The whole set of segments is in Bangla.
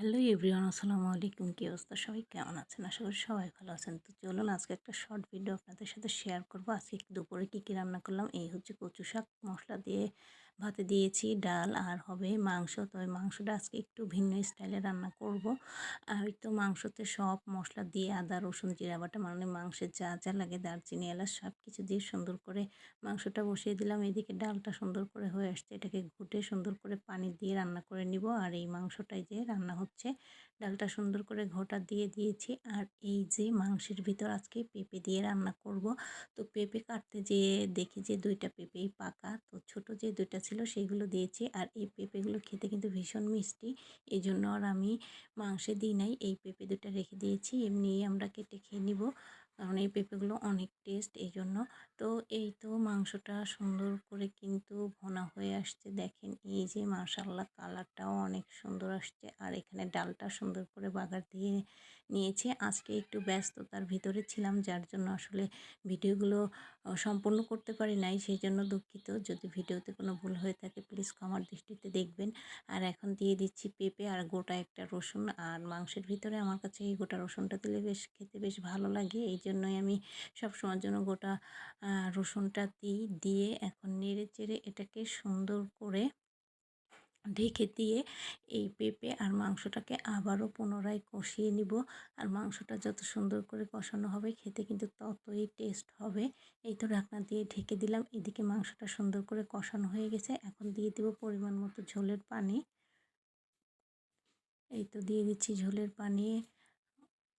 হ্যালো এভরিওয়ান, আসসালামু আলাইকুম। কী অবস্থা? সবাই কেমন আছেন? আশা করি সবাই ভালো আছেন। তো চলুন আজকে একটা শর্ট ভিডিও আপনাদের সাথে শেয়ার করব। আজকে দুপুরে কী কী রান্না করলাম? এই হচ্ছে কচু শাক, মশলা দিয়ে ভাতে দিয়েছি ডাল আর হবে মাংস। তো ওই মাংসটা আজকে একটু ভিন্ন স্টাইলে রান্না করব। আর তো মাংসতে সব মশলা দিয়ে আদা, রসুন, জিরা বাটা মানে মাংসের যা যা লাগে দারচিনি, এলাচ সব কিছু দিয়ে সুন্দর করে মাংসটা বসিয়ে দিলাম। এদিকে ডালটা সুন্দর করে হয়ে আসছে। এটাকে ঘুটে সুন্দর করে পানি দিয়ে রান্না করে নিব। আর এই মাংসটাই যে রান্না হচ্ছে, ডালটা সুন্দর করে ঘোটা দিয়ে দিয়েছি। আর এই যে মাংসের ভিতর আজকে পেঁপে দিয়ে রান্না করব। তো পেঁপে কাটতে যেয়ে দেখি যে দুইটা পেঁপেই পাকা। তো ছোট যে দুইটা ছিল সেইগুলো দিয়েছি। আর এই পেঁপেগুলো খেতে কিন্তু ভীষণ মিষ্টি। এই জন্য আর আমি মাংসে দিই নাই। এই পেঁপে দুটা রেখে দিয়েছি। এমনি আমরা কেটে খেয়ে নিব। কারণ এই পেঁপেগুলো অনেক টেস্ট এই জন্য তো এই তো মাংসটা সুন্দর করে কিন্তু ভোনা হয়ে আসছে। দেখেন এই যে মার্শাল্লাহ কালারটাও অনেক সুন্দর আসছে। আর এখানে ডালটা সুন্দর করে বাগার দিয়ে নিয়েছে। আজকে একটু ব্যস্ততার ভিতরে ছিলাম, যার জন্য আসলে ভিডিওগুলো সম্পূর্ণ করতে পারি নাই সেই জন্য দুঃখিত। যদি ভিডিওতে কোনো ভুল হয়ে থাকে প্লিজ ক্ষমার দৃষ্টিতে দেখবেন। আর এখন দিয়ে দিচ্ছি পেঁপে আর গোটা একটা রসুন। আর মাংসের ভিতরে আমার কাছে এই গোটা রসুনটা দিলে বেশ খেতে বেশ ভালো লাগে। এই জন্যই আমি সব সময়ের জন্য গোটা রসুনটা দিই দিয়ে এখন নেড়ে চেড়ে এটাকে সুন্দর করে ঢেকে দিয়ে এই পেঁপে আর মাংসটাকে আবারও পুনরায় কষিয়ে নিব। আর মাংসটা যত সুন্দর করে কষানো হবে, খেতে কিন্তু ততই টেস্ট হবে। এই তো ঢাকনা দিয়ে ঢেকে দিলাম, এদিকে মাংসটা সুন্দর করে কষানো হয়ে গেছে। এখন দিয়ে দিব পরিমাণ মতো ঝোলের পানি। এই তো দিয়ে দিচ্ছি ঝোলের পানি।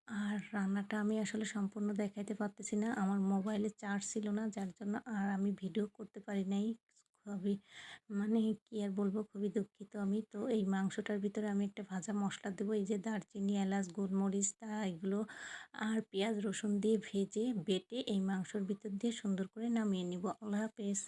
আর রান্নাটা আমি আসলে সম্পূর্ণ দেখাইতে পারতেছি না। আমার মোবাইলে চার্জ ছিল না, যার জন্য আর আমি ভিডিও করতে পারি নাই। খুবই মানে কি আর বলব, খুবই দুঃখিত আমি। তো এই মাংসটার ভিতরে আমি একটা ভাজা মশলা দেবো, এই যে দারচিনি, এলাচ, গোলমরিচ, তা এগুলো আর পেঁয়াজ, রসুন দিয়ে ভেজে, বেটে এই মাংসর ভিতর দিয়ে সুন্দর করে নামিয়ে নিব। আল্লাহ হাফেজ।